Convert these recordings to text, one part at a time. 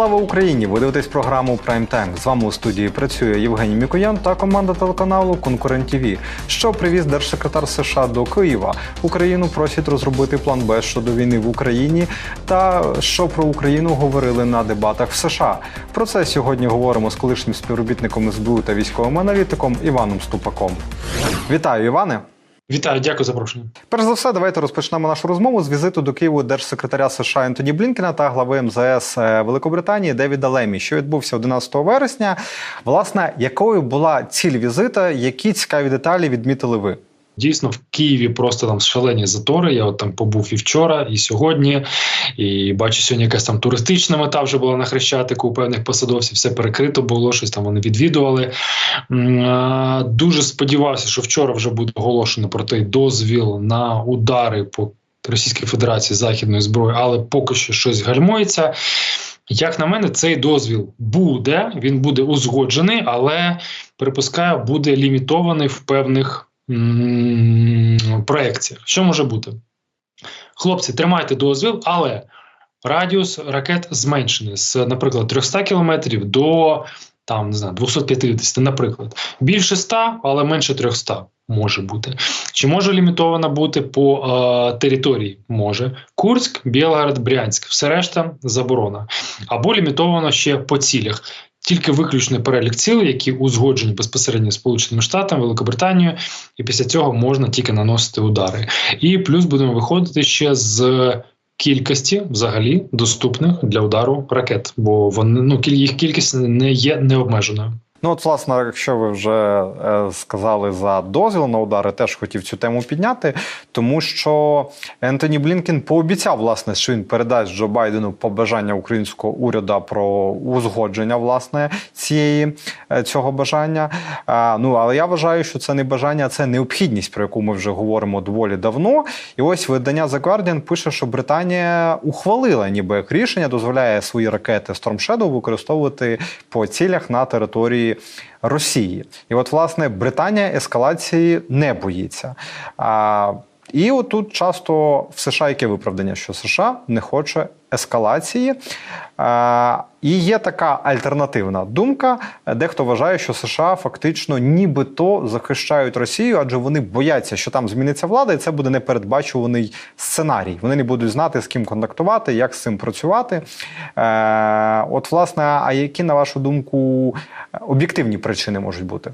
Слава Україні! Ви дивитесь програму Прайм Тайм. З вами у студії працює Євгеній Мікоян та команда телеканалу Конкурент ТВ. Що привіз держсекретар США до Києва. Україну просять розробити план Б щодо війни в Україні та що про Україну говорили на дебатах в США. Про це сьогодні говоримо з колишнім співробітником СБУ та військовим аналітиком Іваном Ступаком. Вітаю, Іване! Вітаю, дякую за запрошення. Перш за все, давайте розпочнемо нашу розмову з візиту до Києву держсекретаря США Ентоні Блінкена та глави МЗС е, Великобританії Девіда Лемі, що відбувся 11 вересня. Власне, якою була ціль візита, які цікаві деталі відмітили ви? Дійсно, в Києві просто там шалені затори. Я от там побув і вчора, і сьогодні. І бачу, сьогодні якась там туристична мета вже була на хрещатику у певних посадовців. Все перекрито було, щось там вони відвідували. Дуже сподівався, що вчора вже буде оголошено про той дозвіл на удари по Російській Федерації західної зброї, але поки що щось гальмується. Як на мене, цей дозвіл буде, він буде узгоджений, але припускаю, буде лімітований в певних проекціях. Що може бути? Хлопці, тримайте дозвіл, але радіус ракет зменшений з, наприклад, 300 кілометрів до там не знаю 250, наприклад, більше 100, але менше 300 може бути. Чи може лімітована бути по е, території? Може Курськ, Білгород, Брянськ, все решта заборона, або лімітовано ще по цілях. Тільки виключний перелік цілей, які узгоджені безпосередньо Сполученими Штатами, Великобританією, і після цього можна тільки наносити удари. І плюс будемо виходити ще з кількості взагалі доступних для удару ракет, бо вони ну їх кількість не є необмеженою. Ну, от, власне, якщо ви вже е, сказали за дозвіл на удари, теж хотів цю тему підняти, тому що Ентоні Блінкен пообіцяв, власне, що він передасть Джо Байдену побажання українського уряду про узгодження власне цієї е, цього бажання. Ну але я вважаю, що це не бажання, це необхідність, про яку ми вже говоримо доволі давно. І ось видання The Guardian пише, що Британія ухвалила, ніби як рішення, дозволяє свої ракети Storm Shadow використовувати по цілях на території. Росії, і от власне Британія ескалації не боїться. А, І отут часто в США яке виправдання, що США не хоче ескалації. І є така альтернативна думка. Дехто вважає, що США фактично нібито захищають Росію, адже вони бояться, що там зміниться влада, і це буде непередбачуваний сценарій. Вони не будуть знати, з ким контактувати, як з цим працювати. Е, От, власне, а які, на вашу думку, об'єктивні причини можуть бути?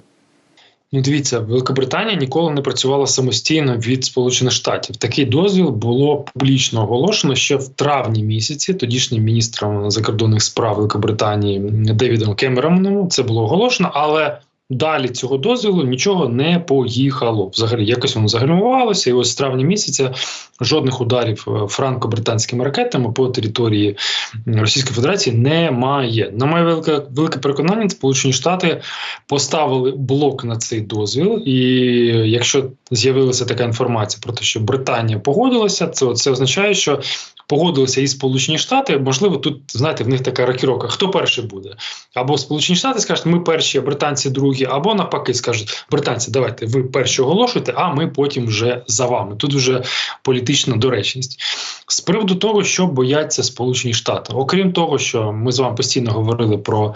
Ну, дивіться, Великобританія ніколи не працювала самостійно від Сполучених Штатів. Такий дозвіл було публічно оголошено ще в травні місяці. Тодішнім міністром закордонних справ Великобританії Девідом Кемероном це було оголошено, але Далі цього дозволу нічого не поїхало. Взагалі, якось воно загальмувалося, і ось з травня місяця жодних ударів е, франко-британськими ракетами по території Російської Федерації немає. На моє велике велике переконання, Сполучені Штати поставили блок на цей дозвіл, і якщо з'явилася така інформація про те, що Британія погодилася, це це означає, що погодилися і Сполучені Штати. Можливо, тут знаєте, в них така рокіровка. Хто перший буде? Або Сполучені Штати скажуть, ми перші, а британці другі, або навпаки, скажуть британці, давайте ви перші оголошуєте, а ми потім вже за вами. Тут вже політична доречність. З приводу того, що бояться Сполучені Штати, окрім того, що ми з вами постійно говорили про.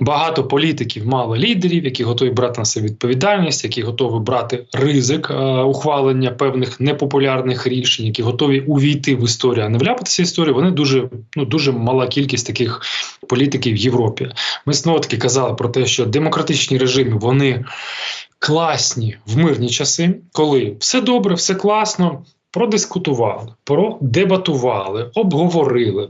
Багато політиків, мало лідерів, які готові брати на себе відповідальність, які готові брати ризик е, ухвалення певних непопулярних рішень, які готові увійти в історію, а не вляпатися в історію. Вони дуже ну дуже мала кількість таких політиків в Європі. Ми знову таки казали про те, що демократичні режими вони класні в мирні часи, коли все добре, все класно. Продискутували, продебатували, обговорили,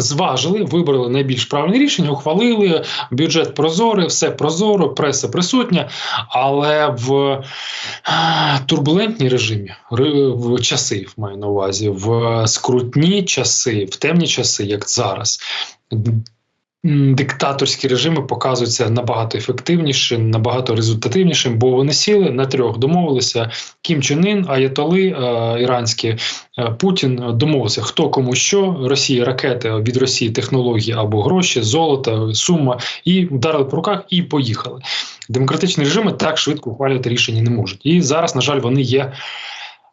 Зважили, вибрали найбільш правильне рішення, ухвалили бюджет прозорий, все прозоро, преса присутня. Але в турбулентній режимі в часи маю на увазі, в скрутні часи, в темні часи, як зараз, диктаторські режими показуються набагато ефективнішим, набагато результативнішим, бо вони сіли на трьох домовилися. Кім Чен Ін, Аятоли е, іранські е, Путін домовився, хто кому що Росія ракети від Росії технології або гроші, золото, сума, і вдарили по руках і поїхали. Демократичні режими так швидко ухвалювати рішення не можуть. І зараз, на жаль, вони є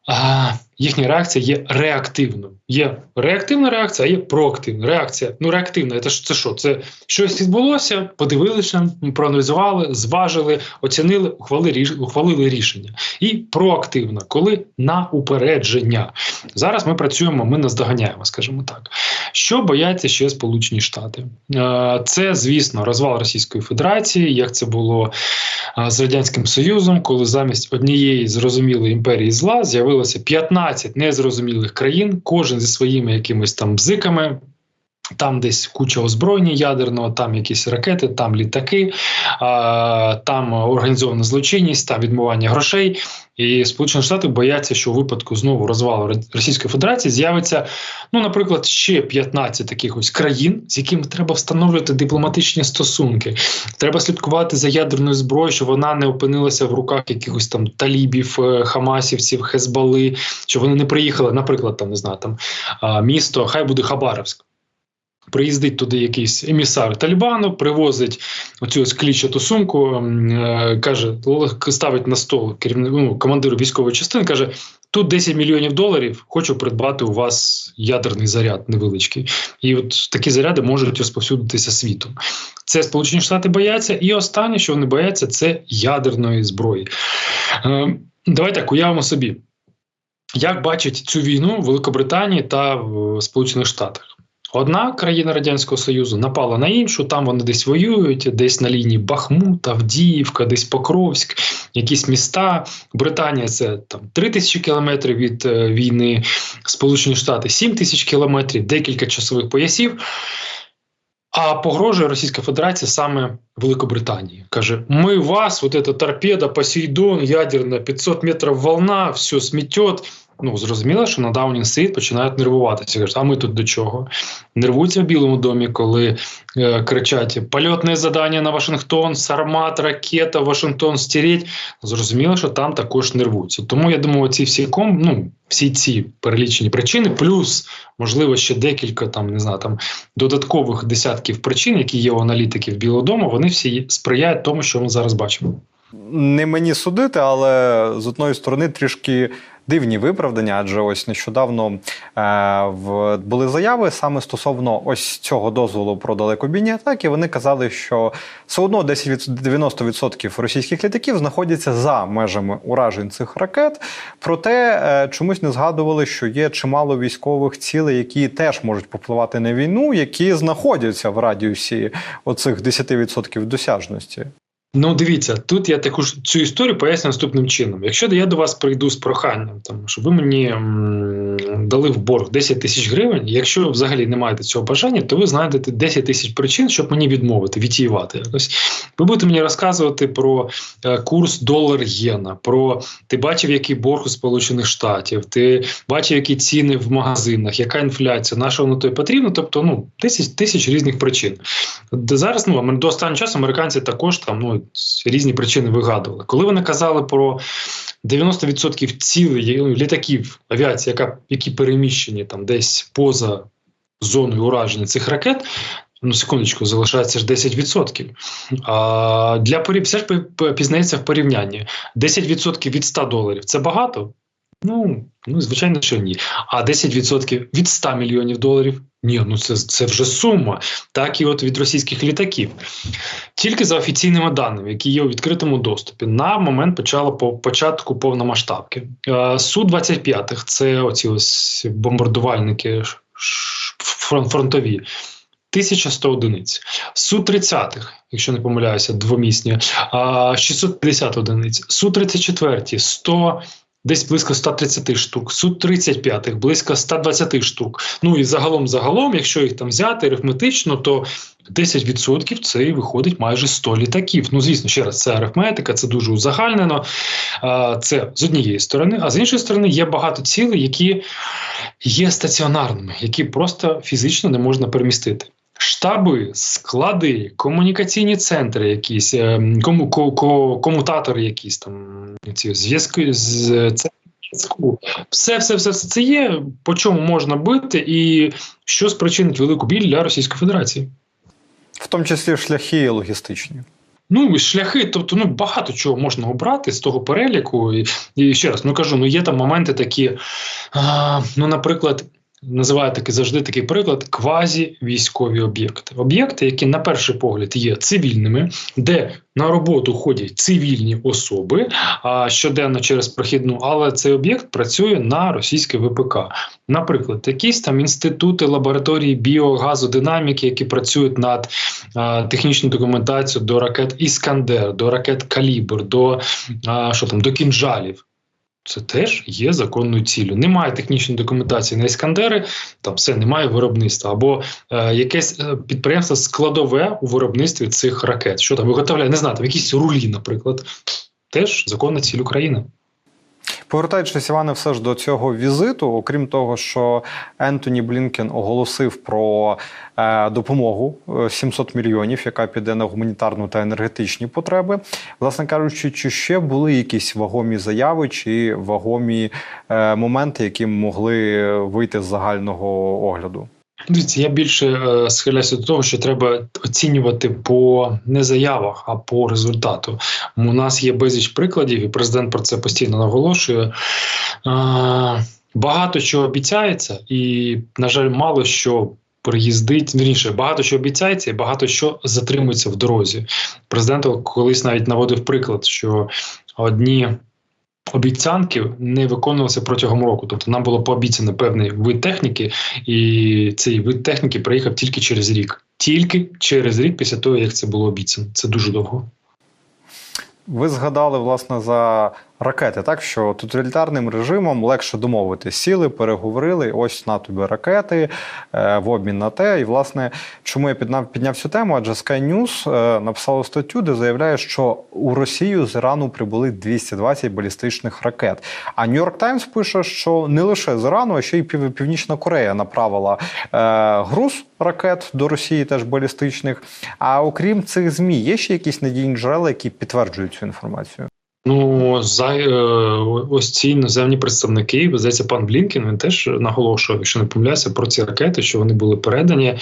а, їхня реакція є реактивною. Є реактивна реакція, а є проактивна реакція. Ну, реактивна, це це що? Це щось відбулося, подивилися, проаналізували, зважили, оцінили, ухвалили, ухвалили рішення. І проактивна, коли на упередження. Зараз ми працюємо, ми наздоганяємо, скажімо так. Що бояться ще Сполучені Штати? Е, Це, звісно, розвал Російської Федерації, як це було е, з Радянським Союзом, коли замість однієї зрозумілої імперії зла з'явилося 15 незрозумілих країн, кожен зі своїми якимись там бзиками. Там десь куча озброєння ядерного, там якісь ракети, там літаки, там організована злочинність, там відмивання грошей. І Сполучені Штати бояться, що у випадку знову розвалу Російської Федерації з'явиться, ну, наприклад, ще 15 таких ось країн, з якими треба встановлювати дипломатичні стосунки. Треба слідкувати за ядерною зброєю, щоб вона не опинилася в руках якихось там талібів, е, хамасівців, хезбали, щоб вони не приїхали, наприклад, там не знаю, там місто, хай буде Хабаровськ. Приїздить туди якийсь емісар Талібану, привозить оцю ось клічату сумку, е, каже, ставить на стол ну, командиру військової частини, каже: тут 10 мільйонів доларів, хочу придбати у вас ядерний заряд невеличкий. І от такі заряди можуть розповсюдитися світом. Це Сполучені Штати бояться, і останнє, що вони бояться, це ядерної зброї. Е, давай так уявимо собі, як бачить цю війну Великобританії та в Сполучених Штатах. Одна країна Радянського Союзу напала на іншу, там вони десь воюють, десь на лінії Бахмут, Авдіївка, десь Покровськ, якісь міста. Британія це там 3 тисячі кілометрів від е, війни, Сполучені Штати 7 тисяч кілометрів, декілька часових поясів. А погрожує Російська Федерація саме Великобританії. Каже: ми вас, вот эта торпеда, Посейдон, ядерна, 500 метрів волна, все сметет. Ну, зрозуміло, що на Даунінг Стріт починають нервуватися. Кажуть, а ми тут до чого? Нервуються в Білому домі, коли е, кричать польотне завдання на Вашингтон, Сармат, ракета, Вашингтон стереть. Зрозуміло, що там також нервуються. Тому я думаю, ці всі ком, ну, всі ці перелічені причини, плюс, можливо, ще декілька там, не знаю, там додаткових десятків причин, які є у аналітиків Білого Дому, вони всі сприяють тому, що ми зараз бачимо. Не мені судити, але з одної сторони трішки дивні виправдання, адже ось нещодавно е, були заяви саме стосовно ось цього дозволу про далекобійні атаки. Вони казали, що все одно 10 від 90% російських літаків знаходяться за межами уражень цих ракет. Проте е, чомусь не згадували, що є чимало військових цілей, які теж можуть попливати на війну, які знаходяться в радіусі оцих 10% досяжності. Ну, дивіться, тут я таку ж цю історію поясню наступним чином. Якщо я до вас прийду з проханням, там щоб ви мені м, дали в борг 10 тисяч гривень, якщо ви взагалі не маєте цього бажання, то ви знайдете 10 тисяч причин, щоб мені відмовити, відтіювати якось. Ви будете мені розказувати про е, курс долар єна, про ти бачив, який борг у Сполучених Штатів, ти бачив, які ціни в магазинах, яка інфляція, на що воно тобі потрібно. Тобто, ну, тисяч тисяч різних причин. Зараз ну до останнього часу американці також там ну різні причини вигадували. Коли вони казали про 90% цілей літаків авіації, яка які переміщені там десь поза зоною ураження цих ракет. Ну, секундочку, залишається ж 10%. А для порів... все ж пізнається в порівнянні. 10% від 100 доларів це багато? Ну, ну звичайно, що ні. А 10% від 100 мільйонів доларів ні, ну це, це вже сума. Так і от від російських літаків. Тільки за офіційними даними, які є у відкритому доступі, на момент почала по початку повномасштабки. Е, Су-25 це оці ось бомбардувальники фронтові. 1100 одиниць. Су-30, якщо не помиляюся, двомісні, а, 650 одиниць. Су-34 100, десь близько 130 штук. Су-35 близько 120 штук. Ну і загалом, загалом, якщо їх там взяти арифметично, то 10% це і виходить майже 100 літаків. Ну, звісно, ще раз, це арифметика, це дуже узагальнено. Це з однієї сторони, а з іншої сторони, є багато цілей, які є стаціонарними, які просто фізично не можна перемістити. Штаби, склади, комунікаційні центри, якісь ем, кому, ко, ко, комутатори, якісь там ці зв'язки з це. зв'язку. Все, все, все, все це є, по чому можна бити, і що спричинить велику біль для Російської Федерації. В тому числі шляхи логістичні. Ну, шляхи, тобто ну багато чого можна обрати з того переліку. І, і ще раз ну кажу, ну є там моменти такі, а, ну, наприклад, називаю такий завжди такий приклад квазі військові об'єкти. Об'єкти, які на перший погляд є цивільними, де на роботу ходять цивільні особи а, щоденно через прохідну, але цей об'єкт працює на російське ВПК. Наприклад, якісь там інститути, лабораторії біогазодинаміки, які працюють над а, технічною документацією до ракет Іскандер, до ракет Калібр, до а, що там до кінжалів. Це теж є законною ціллю. Немає технічної документації на іскандери, там все немає виробництва, або е, якесь е, підприємство складове у виробництві цих ракет. Що там виготовляє, не знаю, там якісь рулі, наприклад, теж законна ціль України. Повертаючись, Іване, все ж до цього візиту, окрім того, що Ентоні Блінкен оголосив про е, допомогу е, 700 мільйонів, яка піде на гуманітарну та енергетичні потреби. Власне кажучи, чи ще були якісь вагомі заяви чи вагомі е, моменти, які могли вийти з загального огляду? Дивіться, я більше е, схиляюся до того, що треба оцінювати по не заявах, а по результату. У нас є безліч прикладів, і президент про це постійно наголошує. Е, багато чого обіцяється, і, на жаль, мало що. Приїздить вірніше, багато що обіцяється, і багато що затримується в дорозі. Президент колись навіть наводив приклад, що одні обіцянки не виконувалися протягом року. Тобто нам було пообіцяно певний вид техніки, і цей вид техніки приїхав тільки через рік. Тільки через рік після того, як це було обіцяно. Це дуже довго. Ви згадали власне за ракети, так що тоталітарним режимом легше домовити. Сіли, переговорили. Ось на тобі ракети е, в обмін на те. І власне, чому я підняв, підняв цю тему? Адже Sky News е, написало статтю, де заявляє, що у Росію з Ірану прибули 220 балістичних ракет. А New York Times пише, що не лише з Ірану, а ще й Пів- Північна Корея направила е, груз ракет до Росії, теж балістичних. А окрім цих змі, є ще якісь надійні джерела, які підтверджують цю інформацію. Ну за е, ось ці іноземні представники, здається, пан Блінкен він теж наголошував, якщо не помиляюся, про ці ракети, що вони були передані.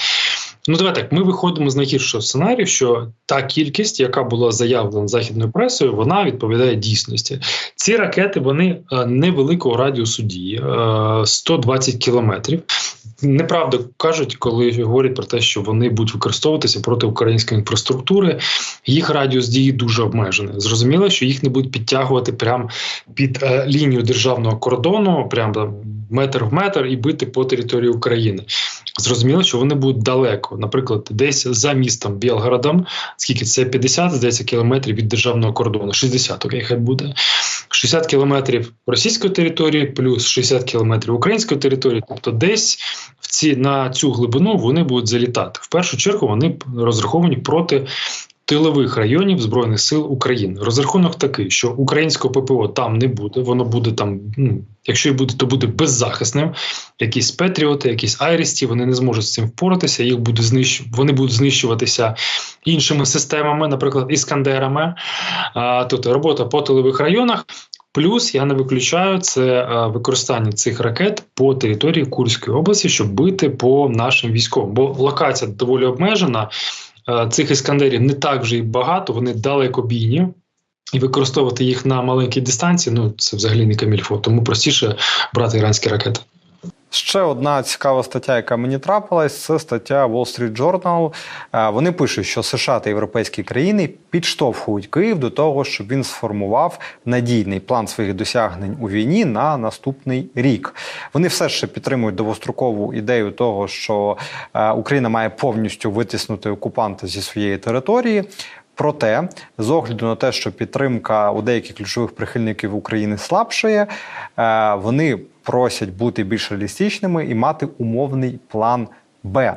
Ну, давай так. Ми виходимо з найгіршого сценарію, що та кількість, яка була заявлена західною пресою, вона відповідає дійсності. Ці ракети вони е, невеликого радіусу дії, е, 120 кілометрів. Неправда кажуть, коли говорять про те, що вони будуть використовуватися проти української інфраструктури. Їх радіус дії дуже обмежений. Зрозуміло, що їх не будуть підтягувати прямо під е, лінію державного кордону, прямо метр в метр і бити по території України. Зрозуміло, що вони будуть далеко, наприклад, десь за містом Білгородом, скільки це 50, здається, кілометрів від державного кордону, 60, окей, хай буде. 60 кілометрів російської території, плюс 60 кілометрів української території, тобто десь в ці на цю глибину вони будуть залітати. В першу чергу вони розраховані проти. Тилових районів збройних сил України розрахунок такий, що українського ППО там не буде. Воно буде там. Ну якщо і буде, то буде беззахисним. Якісь Петріоти, якісь Айрісті, вони не зможуть з цим впоратися. Їх буде знищ... Вони будуть знищуватися іншими системами, наприклад, іскандерами. А, Тобто робота по тилових районах. Плюс я не виключаю це використання цих ракет по території Курської області, щоб бити по нашим військовим, бо локація доволі обмежена. А, цих іскандерів не так вже і багато, вони далекобійні. І використовувати їх на маленькій дистанції ну це взагалі не камільфо, тому простіше брати іранські ракети. Ще одна цікава стаття, яка мені трапилась, це стаття Wall Street Journal. Е, Вони пишуть, що США та європейські країни підштовхують Київ до того, щоб він сформував надійний план своїх досягнень у війні на наступний рік. Вони все ще підтримують довгострокову ідею того, що е, Україна має повністю витиснути окупанта зі своєї території. Проте, з огляду на те, що підтримка у деяких ключових прихильників України слабшає, е, вони просять бути більш реалістичними і мати умовний план Б.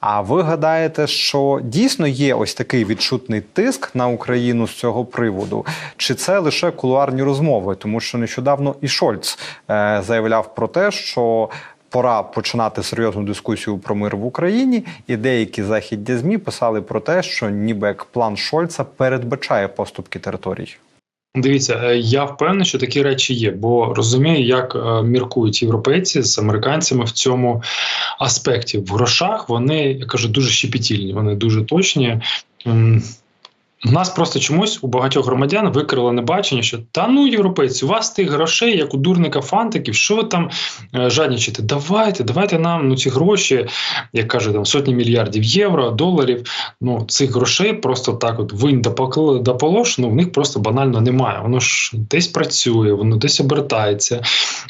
А ви гадаєте, що дійсно є ось такий відчутний тиск на Україну з цього приводу? Чи це лише кулуарні розмови? Тому що нещодавно і Шольц е, заявляв про те, що пора починати серйозну дискусію про мир в Україні, і деякі західні змі писали про те, що ніби як план Шольца передбачає поступки територій. Дивіться, е, я впевнений, що такі речі є, бо розумію, як е, міркують європейці з американцями в цьому аспекті. В грошах вони я кажу дуже щепетільні, вони дуже точні. У нас просто чомусь у багатьох громадян викрило бачення, що та ну європейці, у вас тих грошей, як у дурника фантиків, що ви там е, жадничаєте? Давайте, давайте нам ну ці гроші, як кажуть, там сотні мільярдів євро, доларів. Ну цих грошей просто так, от винь да полож, ну в них просто банально немає. Воно ж десь працює, воно десь обертається.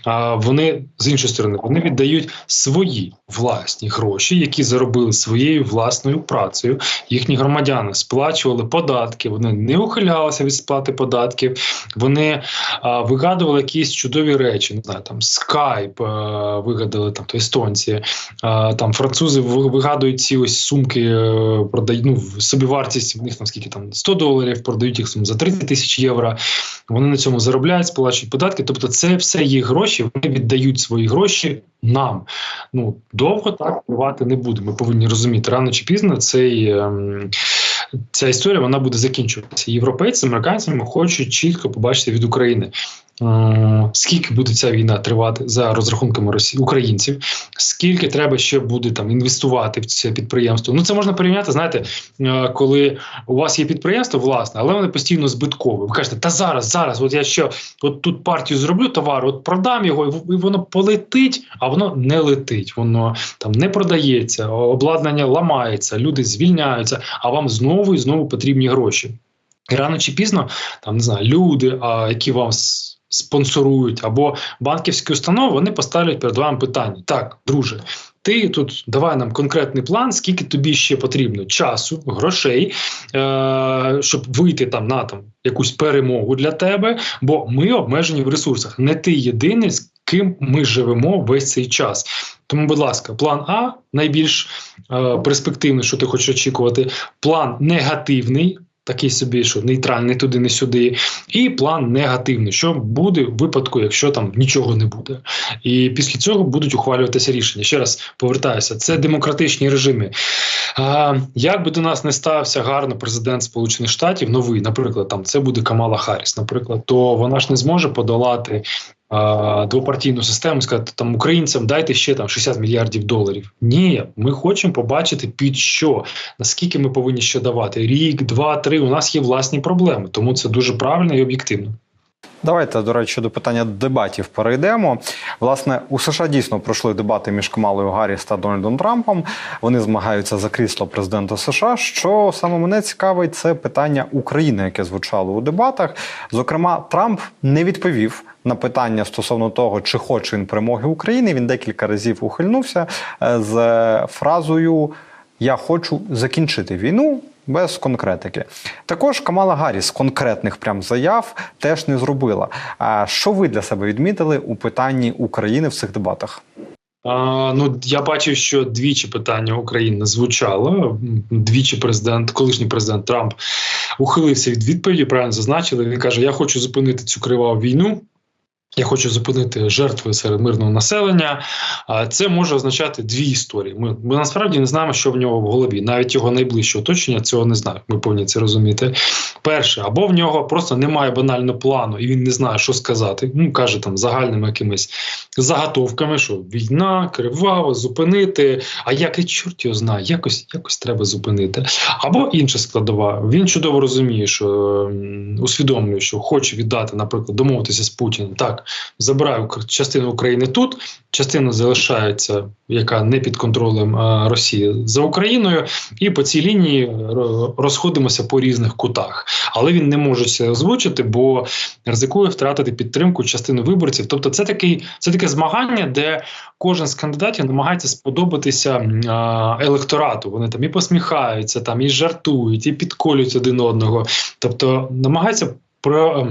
А вони з іншої сторони вони віддають свої власні гроші, які заробили своєю власною працею. Їхні громадяни сплачували податки, вони не ухилялися від сплати податків, вони а, вигадували якісь чудові речі. Не знаю, там скайп вигадали там то естонці. А, там французи вигадують ці ось сумки, е, продають ну, собівартість в них там скільки там 100 доларів, продають їх там, за 30 тисяч євро. Вони на цьому заробляють, сплачують податки. Тобто, це все їх гроші. Вони віддають свої гроші нам. Ну довго так тривати не буде. Ми повинні розуміти рано чи пізно цей. ем, Ця історія вона буде закінчуватися. Європейці, американцями хочуть чітко побачити від України, скільки буде ця війна тривати за розрахунками Росії українців, скільки треба ще буде там інвестувати в це підприємство. Ну це можна порівняти. Знаєте, е, коли у вас є підприємство власне, але вони постійно збиткові. Ви кажете, та зараз, зараз, от я ще от тут партію зроблю товару, от продам його, і воно полетить, а воно не летить. Воно там не продається, обладнання ламається, люди звільняються, а вам знову і знову потрібні гроші. І рано чи пізно, там не знаю, люди, а, які вам спонсорують, або банківські установи, вони поставлять перед вами питання: так, друже. Ти тут давай нам конкретний план, скільки тобі ще потрібно часу, грошей, е- щоб вийти там на там якусь перемогу для тебе, бо ми обмежені в ресурсах. Не ти єдиний, з ким ми живемо весь цей час. Тому, будь ласка, план А найбільш е, перспективний, що ти хочеш очікувати. План негативний, такий собі, що нейтральний туди, не сюди, і план негативний, що буде в випадку, якщо там нічого не буде. І після цього будуть ухвалюватися рішення. Ще раз повертаюся, це демократичні режими. А, як би до нас не стався гарно президент Сполучених Штатів, новий, наприклад, там це буде Камала Харріс, наприклад, то вона ж не зможе подолати. Двопартійну систему і сказати там українцям дайте ще там 60 мільярдів доларів. Ні, ми хочемо побачити під що, наскільки ми повинні ще давати. Рік, два, три. У нас є власні проблеми, тому це дуже правильно і об'єктивно. Давайте, до речі, до питання дебатів перейдемо. Власне, у США дійсно пройшли дебати між Камалою Гарріс та Дональдом Трампом. Вони змагаються за крісло президента США. Що саме мене цікавить, це питання України, яке звучало у дебатах. Зокрема, Трамп не відповів на питання стосовно того, чи хоче він перемоги України. Він декілька разів ухильнувся е, з фразою Я хочу закінчити війну без конкретики. Також Камала Гарріс конкретних прям заяв теж не зробила. А що ви для себе відмітили у питанні України в цих дебатах? А, ну я бачив, що двічі питання України звучало. Двічі президент, колишній президент Трамп ухилився від відповіді. Правильно зазначили. Він каже: Я хочу зупинити цю криваву війну. Я хочу зупинити жертви серед мирного населення. Це може означати дві історії. Ми, ми насправді не знаємо, що в нього в голові. Навіть його найближче оточення цього не знає. Ми повинні це розуміти. Перше, або в нього просто немає банального плану, і він не знає, що сказати. Ну каже там загальними якимись заготовками, що війна, кривава, зупинити. А як і чорт його знає, якось якось треба зупинити. Або інша складова. Він чудово розуміє, що усвідомлює, що хоче віддати, наприклад, домовитися з Путіним. Так, забираю к- частину України тут, частина залишається, яка не під контролем е, Росії за Україною, і по цій лінії розходимося по різних кутах. Але він не може це озвучити, бо ризикує втратити підтримку частини виборців. Тобто, це такий це таке змагання, де кожен з кандидатів намагається сподобатися електорату. Вони там і посміхаються, там і жартують, і підколюють один одного. Тобто намагаються про.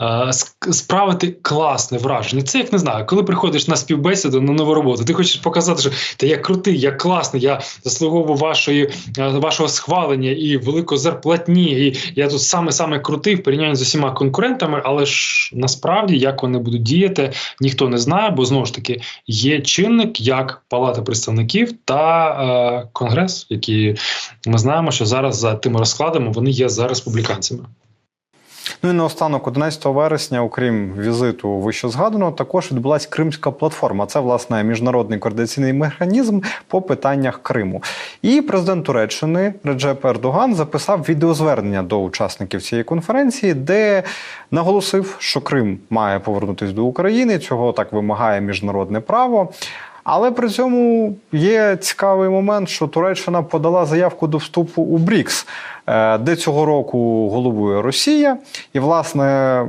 Е, Справити класне враження. Це як не знаю, коли приходиш на співбесіду на нову роботу, ти хочеш показати, що та я крутий, я класний, я заслуговую вашої, е, вашого схвалення і великої зарплатні. І я тут саме саме крутий в порівнянні з усіма конкурентами, але ж насправді як вони будуть діяти, ніхто не знає, бо знову ж таки є чинник як Палата представників та е, Конгрес, які ми знаємо, що зараз за тими розкладами вони є за республіканцями. Ну і наостанок, 11 вересня, окрім візиту вище згаданого, також відбулася Кримська платформа. Це власне міжнародний координаційний механізм по питаннях Криму. І президент Туреччини Реджеп Ердоган записав відеозвернення до учасників цієї конференції, де наголосив, що Крим має повернутися до України. Цього так вимагає міжнародне право. Але при цьому є цікавий момент, що Туреччина подала заявку до вступу у БРІКС, е, де цього року головує Росія, і власне.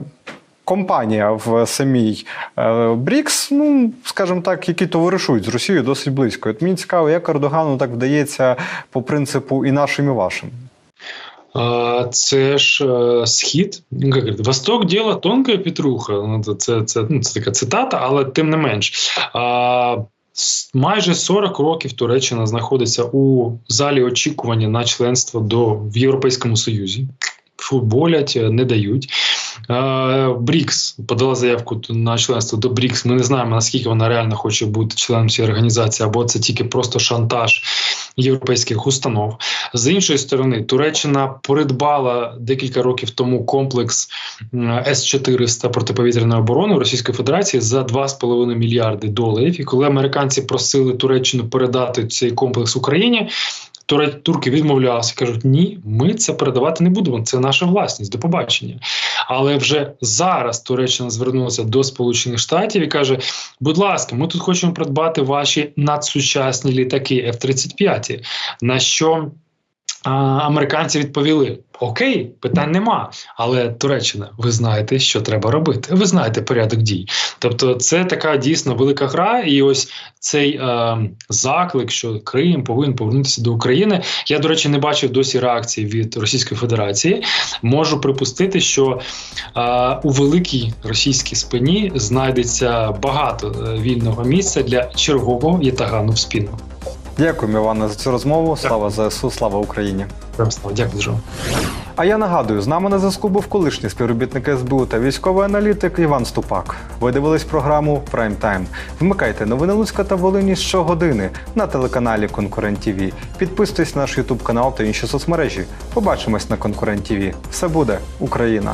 Компанія в самій е, БРІКС, ну скажімо так, які товаришують з Росією досить близько. От мені цікаво, як Ердогану так вдається по принципу і нашим, і вашим. Це ж е, схід. Восток діло тонка Петруха. Ну, це, це, ну, це така цитата, але тим не менш. Майже 40 років Туреччина знаходиться у залі очікування на членство до в Європейському Союзі. Футболять, е, не дають. Е, БРІКС подала заявку на членство до БРІКС. Ми не знаємо, наскільки вона реально хоче бути членом цієї організації, або це тільки просто шантаж європейських установ. З іншої сторони, Туреччина придбала декілька років тому комплекс С-400 протиповітряної оборони Російської Федерації за 2,5 мільярди доларів. І коли американці просили Туреччину передати цей комплекс Україні. Турки відмовлялися, кажуть, ні, ми це передавати не будемо. Це наша власність. До побачення. Але вже зараз Туреччина звернулася до Сполучених Штатів і каже: будь ласка, ми тут хочемо придбати ваші надсучасні літаки F-35. На що а, американці відповіли: Окей, питань нема. Але Туреччина, ви знаєте, що треба робити. Ви знаєте порядок дій. Тобто, це така дійсно велика гра, і ось цей е, заклик, що Крим повинен повернутися до України. Я, до речі, не бачив досі реакції від Російської Федерації. Можу припустити, що е, у великій російській спині знайдеться багато е, вільного місця для чергового ятагану в спину. Дякуємо, Іване, за цю розмову. Слава ЗСУ, слава Україні. Дякую, дуже. А я нагадую, з нами на зв'язку був колишній співробітник СБУ та військовий аналітик Іван Ступак. Ви дивились програму Прайм Тайм. Вмикайте новини Луцька та Волині щогодини на телеканалі Конкурент ТВ. Підписуйтесь на наш Ютуб канал та інші соцмережі. Побачимось на Конкурент ТВ. Все буде Україна!